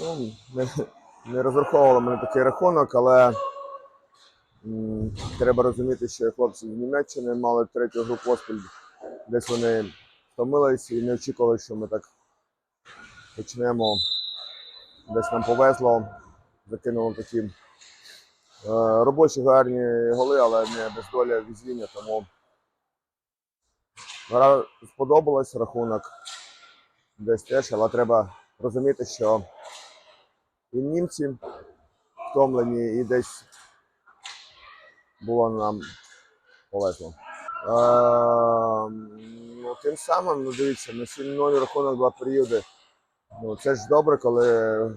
Ну, не, не розраховували ми на такий рахунок, але м, треба розуміти, що хлопці з Німеччини мали третю гру поспіль. Десь вони втомились і не очікували, що ми так почнемо. Десь нам повезло, закинули такі е, робочі гарні голи, але не без доля візіння, тому гра сподобалась рахунок десь теж, але треба розуміти, що і німці втомлені, і десь було нам повезло. Е, ну, тим самим, ну дивіться, на 7-0 рахунок два періоди. Ну, це ж добре, коли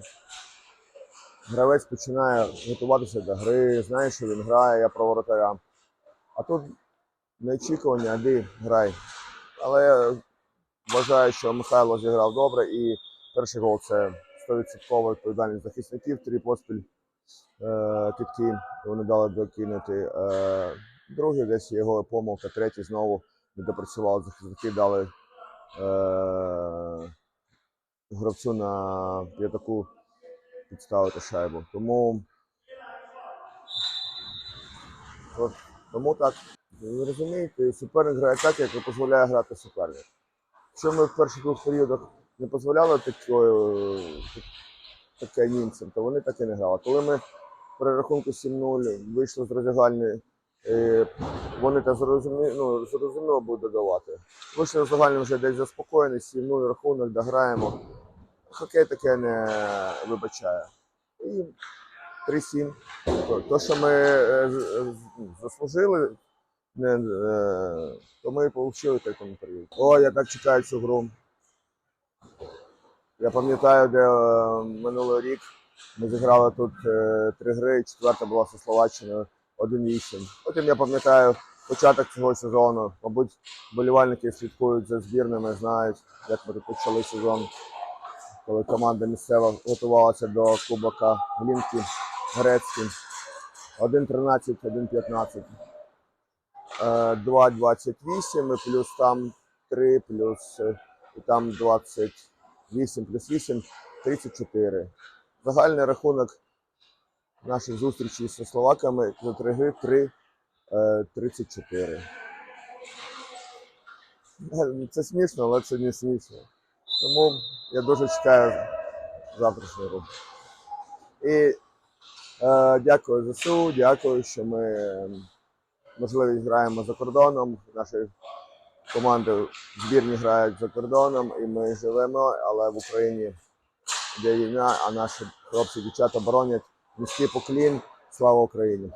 гравець починає готуватися до гри, знає, що він грає, я про воротаря. А тут неочікування, іди, грай. Але я вважаю, що Михайло зіграв добре і перший гол це 100% відповідальність захисників, три поспіль е, китки, вони дали докинути. Е, другий десь його помилка, третій знову не допрацював, захисники дали е, гравцю на п'ятаку підставити шайбу. Тому, тому так. Ви розумієте, суперник грає так, як дозволяє грати суперник. Якщо ми в перших двох періодах не дозволяли таке німцям, то вони так і не грали. Коли ми при рахунку 7-0 вийшли з роздягальні, е, вони так зрозуміло, ну, зрозуміло будуть додавати. Вийшли з загальним вже десь заспокоєні, 7-0 рахунок, дограємо. Хокей таке не вибачає. І 3-7. То, що ми е, заслужили, е, то ми отримали той коментарі. О, я так чекаю цю гру. Я пам'ятаю, де е, минулий рік ми зіграли тут е, три гри, четверта була зі Словаччиною 1-8. Потім я пам'ятаю початок цього сезону. Мабуть, болівальники слідкують за збірними, знають, як ми почали сезон, коли команда місцева готувалася до Кубока Глінки Грецький. 1-13, 1-15. Е, 2-28 і плюс там 3, плюс е, і там 28 плюс 8 34. Загальний рахунок наших зустрічей зі словаками за три гри 3 е, 34. Е, Це смішно, але це не смішно. Тому я дуже чекаю завтрашнього гру. І е, дякую ЗСУ, дякую, що ми е, можливість граємо за кордоном. Наші команди збірні грають за кордоном, і ми живемо, але в Україні де війна, а наші хлопці, дівчата боронять. міський поклін. Слава Україні!